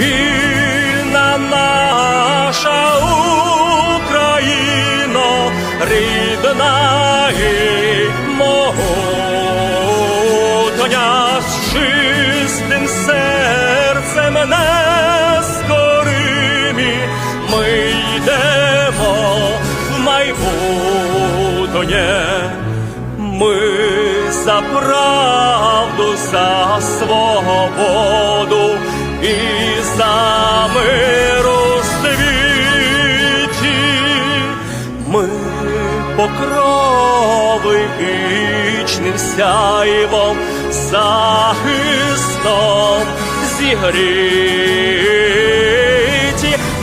вільна наша Україно, рідна і могутня, з чистим серцем нескоримі, ми йдемо в майбутнє. Ми за правду, за свободу покрови вічним сяйвом, захистом зігріті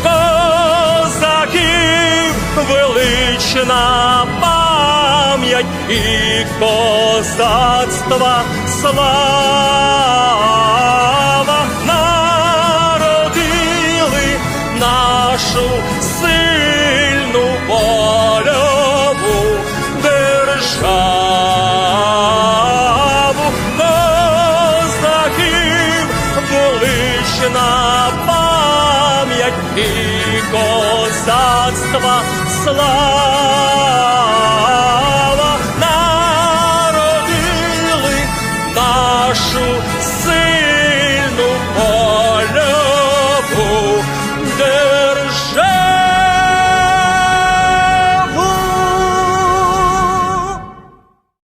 козаків велична пам'ять і козацтва слава и казацтва слава народили нашу